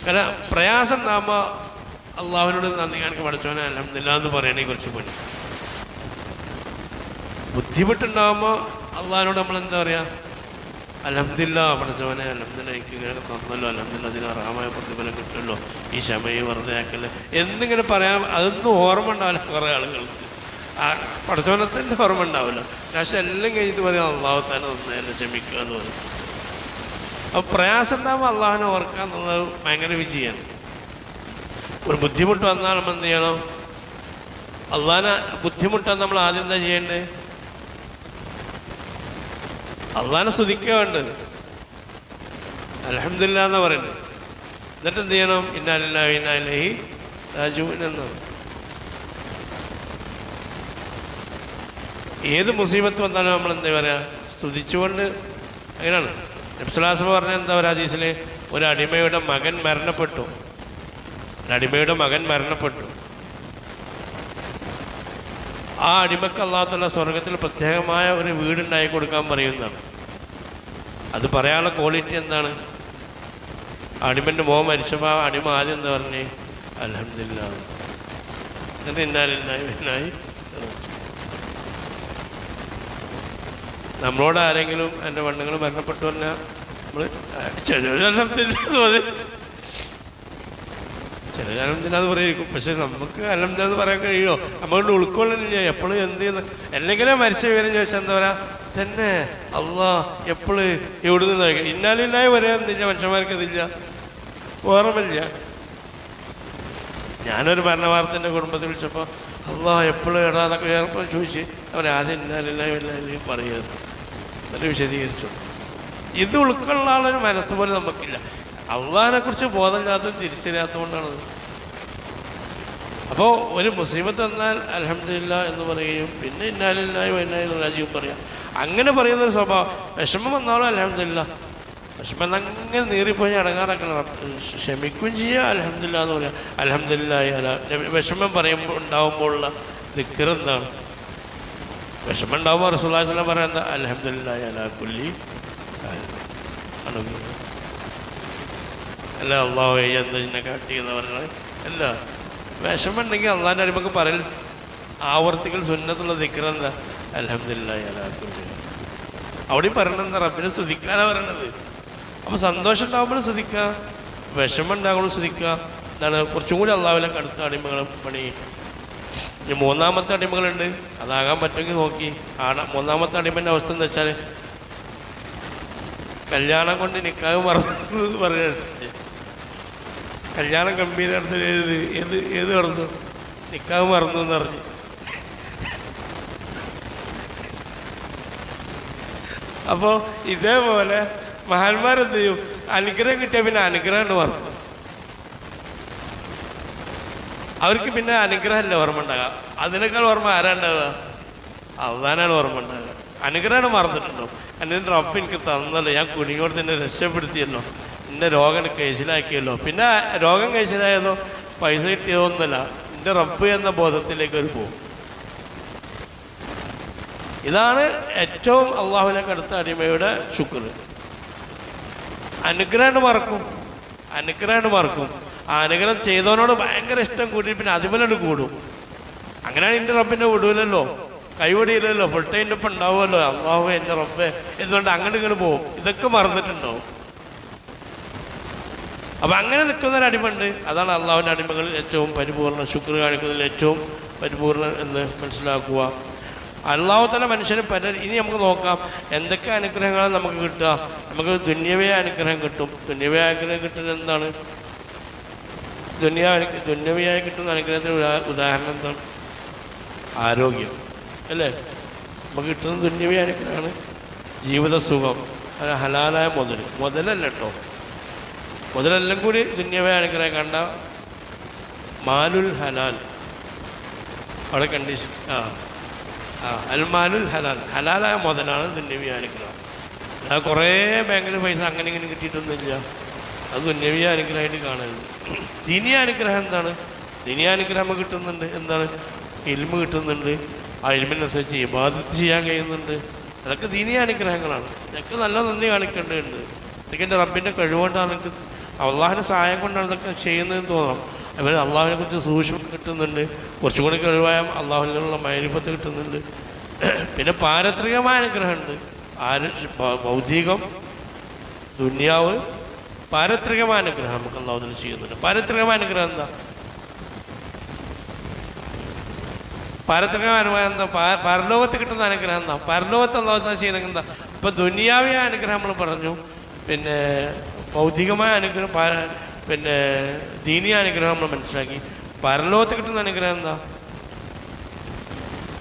കാരണം പ്രയാസം ഉണ്ടാകുമ്പോൾ അള്ളാഹുവിനോട് നന്ദി കാണിക്കാൻ പഠിച്ചവനെ അലഹമില്ല എന്ന് പറയണേ കുറച്ച് പണി ബുദ്ധിമുട്ടുണ്ടാകുമ്പോൾ അള്ളാഹിനോട് നമ്മൾ എന്താ പറയുക അലഹമില്ല പഠിച്ചവനെ അലഹമില്ല തന്നല്ലോ അലഹമില്ല അതിന് അർഹമായ പ്രതിഫലം കിട്ടുമല്ലോ. ഈ ക്ഷമയെ വെറുതെ ആക്കല്ലേ. എന്നിങ്ങനെ പറയാൻ അതൊന്നും ഓർമ്മ ഉണ്ടാവില്ല കുറേ ആളുകൾക്ക്. തന്നെ ഓർമ്മ ഉണ്ടാവില്ല. പക്ഷെ എല്ലാം കഴിഞ്ഞിട്ട് മതി അള്ളാഹു തന്നെ നന്നായി ക്ഷമിക്കുക എന്ന് പറയും. അപ്പോൾ പ്രയാസം ഉണ്ടാകുമ്പോൾ അള്ളാഹിനെ ഓർക്കുക എന്നുള്ളത് ഭയങ്കര വിജയമാണ് ഒരു ബുദ്ധിമുട്ട് വന്നാൽ നമ്മൾ എന്ത് ചെയ്യണം? അള്ളാഹിനെ ബുദ്ധിമുട്ടാൻ നമ്മൾ ആദ്യം എന്താ ചെയ്യേണ്ടത്? അള്ളാഹിനെ സ്തുതിക്കുക വേണ്ടത്. അലഹമില്ല എന്ന് പറയുന്നത്. എന്നിട്ട് എന്ത് ചെയ്യണം? ഇന്നാലില്ല ഇന്നാലി രാജുവിൻ ഏത് മുസീബത്ത് വന്നാലും നമ്മൾ എന്താ പറയുക സ്തുതിച്ചുകൊണ്ട് അങ്ങനെയാണ്. നബ്സുലാസമ പറഞ്ഞ എന്താ പറയുക ഹദീസിൽ ഒരു അടിമയുടെ മകൻ മരണപ്പെട്ടു. അടിമയുടെ മകൻ മരണപ്പെട്ടു. ആ അടിമക്ക് അള്ളാഹത്തുള്ള സ്വർഗത്തിൽ പ്രത്യേകമായ ഒരു വീടുണ്ടായി കൊടുക്കാൻ പറയുന്നതാണ്. അത് പറയാനുള്ള ക്വാളിറ്റി എന്താണ്? അടിമന്റെ മോൻ മരിച്ചപ്പോൾ അടിമ ആദ്യം എന്താ പറഞ്ഞേ? അലഹമില്ല എന്നിട്ട് ഇന്നാലിന്നായി എന്നായി നമ്മളോട് ആരെങ്കിലും എന്റെ പെണ്ണുങ്ങൾ മരണപ്പെട്ടു പറഞ്ഞാൽ നമ്മൾ ചില പറയും ചിലരലഹമില്ലാന്ന് പറയും പക്ഷെ നമുക്ക് അലഹമില്ലെന്ന് പറയാൻ കഴിയുമോ? നമ്മളുടെ ഉൾക്കൊള്ളില്ല എപ്പോഴും എന്ത് ചെയ്യുന്നു? എന്തെങ്കിലും മരിച്ച വിവരം ചോദിച്ചാൽ എന്താ പറയാ? തന്നെ അള്ളാ എപ്പോഴും എവിടെ നിന്ന് ഇന്നാലില്ലായി വരെ എന്തില്ല മനുഷ്യന്മാർക്ക് ഇതില്ല ഓർമ്മയില്ല. ഞാനൊരു ഭരണവാർത്തന്റെ കുടുംബത്തിൽ വിളിച്ചപ്പോൾ അള്ളാ എപ്പോഴും ഇടാന്നൊക്കെ ചോദിച്ച് അവരാദ്യം ഇന്നാലില്ലായി ഇല്ലായി പറയുന്നത്? എന്നിട്ട് വിശദീകരിച്ചു. ഇത് ഉൾക്കൊള്ളാനുള്ളൊരു മനസ്സ് പോലും നമുക്കില്ല. അള്ളഹാനെ കുറിച്ച് ബോധമില്ലാത്ത തിരിച്ചറിയാത്തതുകൊണ്ടാണ് അപ്പോൾ ഒരു മുസീബത്ത് വന്നാൽ അലഹമില്ല എന്ന് പറയുകയും പിന്നെ ഇന്നാലില്ലായി വൈനായി രാജ്യവും പറയാം. അങ്ങനെ പറയുന്ന ഒരു സ്വഭാവം. വിഷമം വന്നാലും അലഹമില്ല വിഷമം അങ്ങനെ നീറിപ്പോയി അടങ്ങാറാക്കണം ക്ഷമിക്കുകയും ചെയ്യുക അലഹമില്ല എന്ന് പറയാം. അലഹമില്ലായി അല. വിഷമം പറയുമ്പോൾ ഉണ്ടാവുമ്പോഴുള്ള ദിക്കറെന്താണ് വിഷമം ഉണ്ടാവുമ്പോൾ റസൂല്ലാസ്ലാം പറയുന്നത് അലഹമില്ലായി അല്ല അള്ളാഹു എന്താ എന്നെ കാട്ടി എന്ന് പറയുന്നത് അല്ല വിഷമുണ്ടെങ്കിൽ അള്ളാഹിന്റെ അടിമക്ക് പറയൽ ആവർത്തിക്കൽ സുന്നത്തുള്ള ദിക്കറെന്താ അലഹമില്ലായി അല കുല്ലി. അവിടെയും പറയണെന്താ റബ്ബിനെ സ്തുതിക്കാനാണ് പറയണത്. അപ്പോൾ സന്തോഷം ഉണ്ടാകുമ്പോൾ സ്തുതിക്കുക വിഷമം ഉണ്ടാകുമ്പോൾ സ്തുതിക്കുക എന്താണ് കുറച്ചും കൂടി അള്ളാഹുവിലേക്ക് അടുത്ത അടിമകൾ പണി. മൂന്നാമത്തെ അടിമകളുണ്ട്. അതാകാൻ പറ്റുമെങ്കിൽ നോക്കി. ആട മൂന്നാമത്തെ അടിമന്റെ അവസ്ഥ എന്ന് വെച്ചാൽ കല്യാണം കൊണ്ട് നിൽക്കാതെ മറന്നു പറയുന്നുണ്ട് കല്യാണം ഗംഭീര ഏത് ഏത് ഏത് നടന്നു? നിൽക്കാതെ മറന്നു എന്ന് പറഞ്ഞു. അപ്പോ ഇതേപോലെ മഹാന്മാരെന്ത് ചെയ്യും? അനുഗ്രഹം കിട്ടിയ പിന്നെ അനുഗ്രഹം ഉണ്ട് മറന്നു അവർക്ക് പിന്നെ അനുഗ്രഹമല്ല ഓർമ്മ ഉണ്ടാകുക അതിനേക്കാൾ ഓർമ്മ ആരാ ഉണ്ടാവുക ഓർമ്മ ഉണ്ടാകുക അനുഗ്രഹം മറന്നിട്ടുണ്ടോ? എന്റെ റബ്ബ് എനിക്ക് തന്നല്ലോ. ഞാൻ കുടിയോട് തന്നെ രക്ഷപ്പെടുത്തിയല്ലോ. എന്റെ രോഗം കേസിലാക്കിയല്ലോ. പിന്നെ രോഗം കേസിലായതോ? പൈസ കിട്ടിയതൊന്നുമല്ല. എന്റെ റബ്ബ് എന്ന ബോധത്തിലേക്ക് ഒരു പോകും. ഇതാണ് ഏറ്റവും അള്ളാഹുവിനെ കടുത്ത അടിമയുടെ ശുക്ർ. അനുഗ്രഹം മറക്കും. അനുഗ്രഹം മറക്കും. ആ അനുഗ്രഹം ചെയ്തവനോട് ഭയങ്കര ഇഷ്ടം കൂടി പിന്നെ അതുപോലെ കൂടും. അങ്ങനെയാണ് എന്റെ റബ്ബിന്റെ വിടൂലല്ലോ കൈവടിയില്ലല്ലോ. ഫുൾ ടൈം ഇപ്പം ഉണ്ടാവുമല്ലോ. അള്ളാഹു എന്റെ റബ്ബെ. എന്തുകൊണ്ട് അങ്ങോട്ട് ഇങ്ങോട്ട് പോകും. ഇതൊക്കെ മറന്നിട്ടുണ്ടാവും. അപ്പം അങ്ങനെ നിൽക്കുന്ന ഒരു അടിമയുണ്ട്. അതാണ് അള്ളാഹുവിന്റെ അടിമകളിൽ ഏറ്റവും പരിപൂർണ ശുക്ർ കാണിക്കുന്നതിൽ ഏറ്റവും പരിപൂർണ എന്ന് മനസ്സിലാക്കുക. അള്ളാഹു തന്നെ മനുഷ്യന് പല ഇനി നമുക്ക് നോക്കാം. എന്തൊക്കെ അനുഗ്രഹങ്ങളാണ് നമുക്ക് കിട്ടുക? നമുക്ക് ദുന്യവയ അനുഗ്രഹം കിട്ടും. ദുന്യവയ അനുഗ്രഹം കിട്ടുന്നത് എന്താണ്? ദുന്യ ദുന്യവയായി കിട്ടുന്ന അനുഗ്രഹത്തിന് ഉദാ- ഉദാഹരണം എന്താണ്? ആരോഗ്യം. അല്ലേ? നമുക്ക് കിട്ടുന്ന ദുന്യവി അനുഗ്രഹമാണ് ജീവിതസുഖം അത് ഹലാലായ മുതൽ മുതലല്ല കേട്ടോ. മുതലെല്ലാം കൂടി ദുന്യവയ അനുഗ്രഹം കണ്ട മാലുൽ ഹലാൽ. അവിടെ കണ്ടീഷൻ ആ ആ അൽമാലുൽ ഹലാൽ. ഹലാലായ മുതലാണ് ദുന്യവി അനുഗ്രഹം. കുറേ ബാങ്കിൽ പൈസ അങ്ങനെ ഇങ്ങനെ കിട്ടിയിട്ടൊന്നുമില്ല. അത് ദുന്യവീയ അനുഗ്രഹമായിട്ട് കാണരുത്. ദിനിയ അനുഗ്രഹം എന്താണ്? ദിനിയ അനുഗ്രഹം കിട്ടുന്നുണ്ട്. എന്താണ്? ഇൽമ കിട്ടുന്നുണ്ട്. ആ ഇൽമിനനുസരിച്ച് ഇബാദത്ത് ചെയ്യാൻ കഴിയുന്നുണ്ട്. അതൊക്കെ ദീനീയ അനുഗ്രഹങ്ങളാണ്. ഇതൊക്കെ നല്ല നന്ദി കാണിക്കേണ്ടതുണ്ട്. ഇതൊക്കെ എന്റെ റബ്ബിന്റെ കഴിവുകൊണ്ടാണ് എനിക്ക് അള്ളാഹിന്റെ സഹായം കൊണ്ടാണ് ഇതൊക്കെ ചെയ്യുന്നതെന്ന് തോന്നണം. അവർ അള്ളാഹിനെ കുറിച്ച് സൂക്ഷ്മം കിട്ടുന്നുണ്ട്. കുറച്ചും കൂടി കഴിവായ അള്ളാഹുലുള്ള മൈരിപ്പത്ത് കിട്ടുന്നുണ്ട്. പിന്നെ പാരത്രികമായ അനുഗ്രഹമുണ്ട്. ആര്? ഭൗതികം ദുന്യാവ് പാരത്രികമായ നമുക്ക് നമുക്ക് അള്ളാഹുദിൽ ചെയ്യുന്നുണ്ട്. പാരത്രികമാനുഗ്രഹം എന്താ? പാരത്രികമാനുഗ്രഹം എന്താ? പരലോകത്ത് കിട്ടുന്ന അനുഗ്രഹം എന്താ? പരലോകത്ത് അള്ളാഹു ചെയ്യുന്ന എന്താ? ഇപ്പൊ ദുനിയാവിയ അനുഗ്രഹം നമ്മൾ പറഞ്ഞു. പിന്നെ ഭൗതികമായ അനുഗ്രഹം പിന്നെ ദീനീയ അനുഗ്രഹം നമ്മൾ മനസ്സിലാക്കി. പരലോകത്ത് കിട്ടുന്ന അനുഗ്രഹം എന്താ?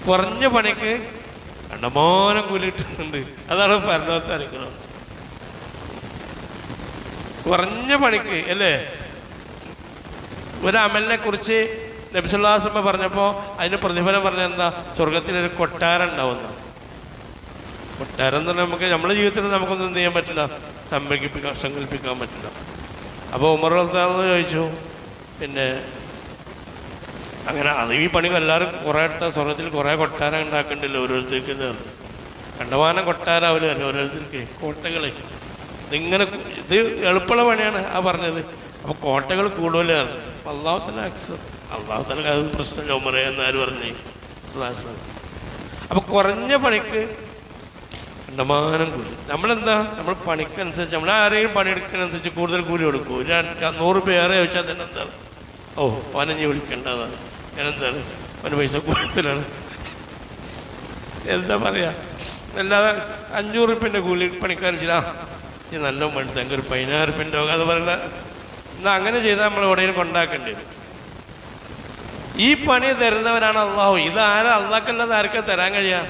കുറഞ്ഞ പണിക്ക് കണ്ടമാനം കൂലി കിട്ടുന്നുണ്ട്. അതാണ് പരലോകത്തെ അനുഗ്രഹം. കുറഞ്ഞ പണിക്ക് അല്ലേ? ഒരു അമലിനെ കുറിച്ച് നബിസുല്ലാസമ്മ പറഞ്ഞപ്പോൾ അതിന് പ്രതിഫലം പറഞ്ഞ എന്താ? സ്വർഗത്തിലൊരു കൊട്ടാരം ഉണ്ടാവുന്ന. കൊട്ടാരം എന്ന് പറഞ്ഞാൽ നമുക്ക് നമ്മുടെ ജീവിതത്തിൽ നമുക്കൊന്നും എന്ത് ചെയ്യാൻ പറ്റില്ല. സങ്കല്പിക്കാൻ സങ്കല്പിക്കാൻ പറ്റില്ല. അപ്പോൾ ഉമർ റഹ്താന്ന് ചോദിച്ചു പിന്നെ അങ്ങനെ അത് ഈ പണി എല്ലാവരും കുറേ അടുത്ത സ്വർഗത്തിൽ കുറേ കൊട്ടാരം ഉണ്ടാക്കണ്ടല്ലോ ഓരോരുത്തർക്ക് കണ്ടമാനം കൊട്ടാരാവില്ല ഓരോരുത്തർക്ക് കോട്ടകളെ. ഇതിങ്ങനെ കു- ഇത് എളുപ്പമുള്ള പണിയാണ് ആ പറഞ്ഞത്. അപ്പോൾ കോട്ടകൾ കൂടുതലാണ് അപ്പം അള്ളാഹുത്തല അക്സർ. അള്ളാഹുത്തല അത് പ്രശ്നം ഉമറേ എന്നാര് പറഞ്ഞു? അപ്പോൾ കുറഞ്ഞ പണിക്ക് കണ്ടമാനം കൂലി. നമ്മളെന്താ? നമ്മൾ പണിക്കനുസരിച്ച് നമ്മൾ ആരെയും പണിയെടുക്കുന്നതനുസരിച്ച് കൂടുതൽ കൂലി കൊടുക്കും. ഒരു നൂറ് നൂറ് പേരെ ചോദിച്ചാൽ തന്നെ എന്താണ് ഓ പനഞ്ഞ് വിളിക്കേണ്ടതാണ്. ഞാനെന്താണ് അവന് പൈസ കൂടുതലാണ്. എന്താ പറയാ? അല്ലാതെ അഞ്ഞൂറ് റുപ്യന്റെ കൂലി പണിക്കാരൻ ചില ഈ നല്ല മടുത്ത് എനിക്ക് ഒരു പതിനായിരം റുപ്യന്റെ അത് പറയണ എന്നാൽ അങ്ങനെ ചെയ്താൽ നമ്മൾ എവിടെയും കൊണ്ടാക്കേണ്ടി വരും. ഈ പണി തരുന്നവരാണ് അള്ളാഹു. ഇത് ആരാ? അള്ളാഹ്ക്കല്ലാതെ ആർക്കാ തരാൻ കഴിയാ?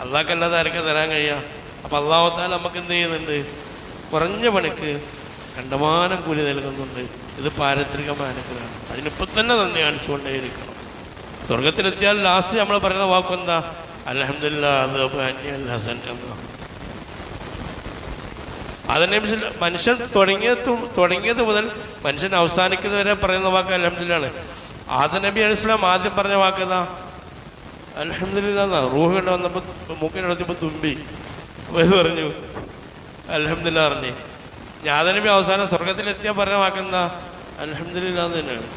അള്ളാഹ്ക്കല്ലാതെ ആർക്കാ തരാൻ കഴിയാ? അപ്പം അള്ളാഹുത്താൽ നമുക്ക് എന്ത് ചെയ്യുന്നുണ്ട്? കുറഞ്ഞ പണിക്ക് കണ്ടമാനം കൂലി നൽകുന്നുണ്ട്. ഇത് പാരത്രികമായ അനുഗ്രഹമാണ്. അതിനിപ്പോൾ തന്നെ നന്ദി കാണിച്ചുകൊണ്ടേയിരിക്കണം. സ്വർഗത്തിലെത്തിയാൽ ലാസ്റ്റ് നമ്മൾ പറയുന്ന വാക്കെന്താ? അലഹമില്ല അത് അന്യല്ല ഹസൻ എന്നാ അതിനെ മനുഷ്യൻ തുടങ്ങിയത് തുടങ്ങിയത് മുതൽ മനുഷ്യൻ അവസാനിക്കുന്നവരെ പറയുന്ന വാക്ക് അലഹമില്ലാണ് ആദനബി അലി ഇസ്ലാം ആദ്യം പറഞ്ഞ വാക്ക് ഏതാ? അലഹമില്ല റൂഹ് കണ്ട് വന്നപ്പോൾ മൂക്കിനടുത്തപ്പോൾ തുമ്പി. അപ്പോൾ ഇത് പറഞ്ഞു അലഹമില്ല പറഞ്ഞു. ഞാദനബി അവസാനം സ്വർഗത്തിലെത്തിയാൽ പറഞ്ഞ വാക്കെന്താ അലഹമില്ല എന്ന് തന്നെയാണ്.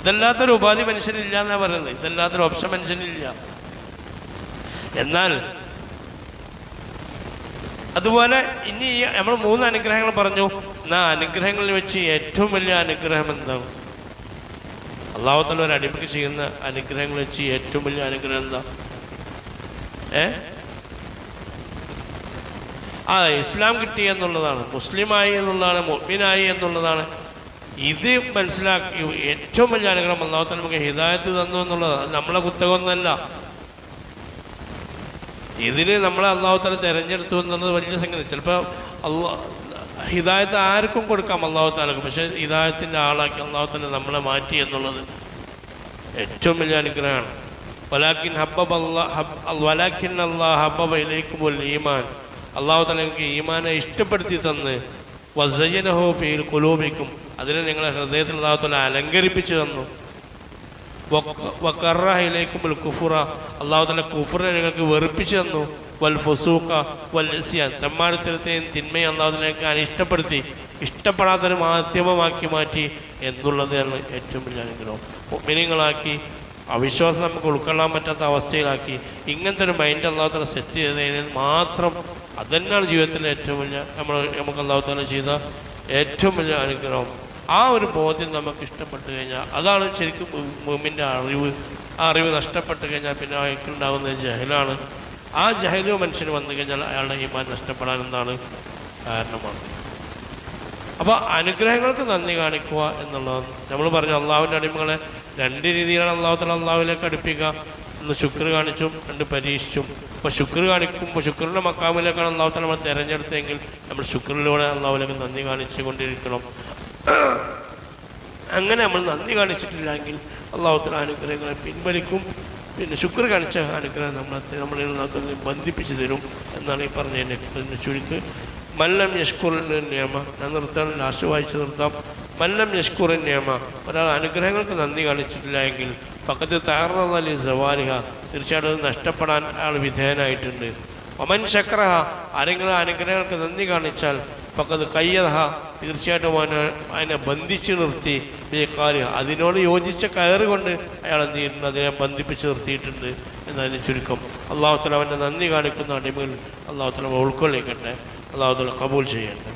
ഇതല്ലാത്തൊരു ഉപാധി മനുഷ്യനില്ല എന്നാണ് പറയുന്നത്. ഇതല്ലാത്തൊരു ഓപ്ഷൻ മനുഷ്യനില്ല. എന്നാൽ അതുപോലെ ഇനി നമ്മൾ മൂന്ന് അനുഗ്രഹങ്ങൾ പറഞ്ഞു. എന്നാ അനുഗ്രഹങ്ങളിൽ വെച്ച് ഏറ്റവും വലിയ അനുഗ്രഹം എന്താണ് അള്ളാഹുത്തല ഒരു അടിമയ്ക്ക് ചെയ്യുന്ന അനുഗ്രഹങ്ങൾ വെച്ച് ഏറ്റവും വലിയ അനുഗ്രഹം എന്താ? ഏ? ആ ഇസ്ലാം കിട്ടി എന്നുള്ളതാണ്. മുസ്ലിമായി എന്നുള്ളതാണ് മൊബിനായി എന്നുള്ളതാണ്. ഇത് മനസ്സിലാക്കി ഏറ്റവും വലിയ അനുഗ്രഹം അള്ളാഹുത്തല നമുക്ക് ഹിദായത്ത് തന്നു എന്നുള്ളതാണ്. നമ്മളെ കുത്തകമൊന്നല്ല ഇതിന് നമ്മളെ അള്ളാഹുത്തല തിരഞ്ഞെടുത്തു എന്നുള്ളത് വലിയ സംഗതി. ചിലപ്പോൾ അള്ളാ ഹിദായത്ത് ആർക്കും കൊടുക്കാം അള്ളാഹുത്താലക്ക് പക്ഷേ ഹിദായത്തിന്റെ ആളാക്കി അള്ളാഹുത്തല നമ്മളെ മാറ്റി എന്നുള്ളത് ഏറ്റവും വലിയ അനുഗ്രഹമാണ്. വലാക്കിൻ അള്ളാഹ് വലാക്കിൻ അള്ളാഹ് ഹബ്ബബ ഇലേക്കുമ്പോൾ ഈമാൻ. അള്ളാഹു തല നിങ്ങൾക്ക് ഈമാനെ ഇഷ്ടപ്പെടുത്തി തന്ന് വസജനഹോ ഫീൽ കുലൂബിക്കും അതിനെ നിങ്ങളെ ഹൃദയത്തിൽ അള്ളാഹുത്തല തല അലങ്കരിപ്പിച്ചു തന്നു. അള്ളാഹു തല കുഫുറിനെ ഞങ്ങൾക്ക് വെറുപ്പിച്ചു തന്നു. വൽ ഫുസൂഖ വൽ ഇസ്യാൻ. തെമ്മാടിത്തരത്തെയും തിന്മയും അള്ളാഹു തലേക്ക് അനിഷ്ടപ്പെടുത്തി ഇഷ്ടപ്പെടാത്തൊരു മാധ്യമമാക്കി മാറ്റി എന്നുള്ളതാണ് ഏറ്റവും വലിയ അനുഗ്രഹം. മിനിങ്ങളാക്കി അവിശ്വാസം നമുക്ക് ഉൾക്കൊള്ളാൻ പറ്റാത്ത അവസ്ഥയിലാക്കി ഇങ്ങനത്തെ ഒരു മൈൻഡ് അള്ളാഹു തല സെറ്റ് ചെയ്തതിന് മാത്രം അതന്നെയാണ് ജീവിതത്തിലെ ഏറ്റവും വലിയ നമ്മൾ നമുക്ക് അള്ളാഹു തല ചെയ്ത ഏറ്റവും വലിയ അനുഗ്രഹം. ആ ഒരു ബോധ്യം നമുക്ക് ഇഷ്ടപ്പെട്ടു കഴിഞ്ഞാൽ അതാണ് ശരിക്കും മുമ്പിന്റെ അറിവ്. ആ അറിവ് നഷ്ടപ്പെട്ട് കഴിഞ്ഞാൽ പിന്നെ അയാൾക്കുണ്ടാകുന്ന ജഹലാണ്. ആ ജഹലു മനുഷ്യന് വന്നു കഴിഞ്ഞാൽ അയാളുടെ ഈമാൻ നഷ്ടപ്പെടാൻ എന്താണ് കാരണമാണ്. അപ്പോൾ അനുഗ്രഹങ്ങൾക്ക് നന്ദി കാണിക്കുക എന്നുള്ളത്. നമ്മൾ പറഞ്ഞു അള്ളാഹുവിന്റെ അടിമകളെ രണ്ട് രീതിയിലാണ് അള്ളാഹുത്തല അള്ളാഹുവിലേക്ക് അടുപ്പിക്കുക. ഒന്ന് ശുക്ർ കാണിച്ചും രണ്ട് പരീക്ഷിച്ചും. അപ്പോൾ ശുക്ർ കാണിക്കുമ്പോൾ ശുക്രന്റെ മക്കാമിലേക്കാണ് അള്ളാഹുത്തല നമ്മൾ തിരഞ്ഞെടുത്തെങ്കിൽ നമ്മൾ ശുക്രിലൂടെ അള്ളാഹുലേക്ക് നന്ദി കാണിച്ചു കൊണ്ടിരിക്കണം അങ്ങനെ നമ്മൾ നന്ദി കാണിച്ചിട്ടില്ലെങ്കിൽ അള്ളാഹുത്തല അനുഗ്രഹങ്ങളെ പിൻവലിക്കും. പിന്നെ ശുക്ർ കാണിച്ച അനുഗ്രഹം നമ്മളെ നമ്മളിൽ നിന്ന് ബന്ധിപ്പിച്ചു തരും എന്നാണ് ഈ പറഞ്ഞതിന്റെ ചുരുക്ക്. മല്ലം യഷ്കുറിന്റെ നിയമ. ഞാൻ നിർത്താൻ ലാസ്റ്റ് വായിച്ച് നിർത്താം. മല്ലം യഷ്കുറിൻ നിയമ. ഒരാൾ അനുഗ്രഹങ്ങൾക്ക് നന്ദി കാണിച്ചിട്ടില്ല എങ്കിൽ പക്കത്ത് താറലി സവാലിഹ. തീർച്ചയായിട്ടും നഷ്ടപ്പെടാൻ ആൾ വിധേയനായിട്ടുണ്ട്. ഒമൻ ശക്രഹ. ആരെങ്കിലും അനുഗ്രഹങ്ങൾക്ക് നന്ദി കാണിച്ചാൽ പക്കത്ത് കയ്യറഹ തീർച്ചയായിട്ടും അവനെ അതിനെ ബന്ധിച്ചു നിർത്തി. ബേക്കാലിഹ അതിനോട് യോജിച്ച കയറുകൊണ്ട് അയാൾ എന്ത് ചെയ്യുന്നു അതിനെ ബന്ധിപ്പിച്ച് നിർത്തിയിട്ടുണ്ട് എന്നതിന് ചുരുക്കം. അള്ളാഹുത്തല നന്ദി കാണിക്കുന്ന അടിമകൾ അള്ളാഹുത്തല ഉൾക്കൊള്ളിക്കട്ടെ. അള്ളാഹുത്തല കബൂൽ ചെയ്യട്ടെ.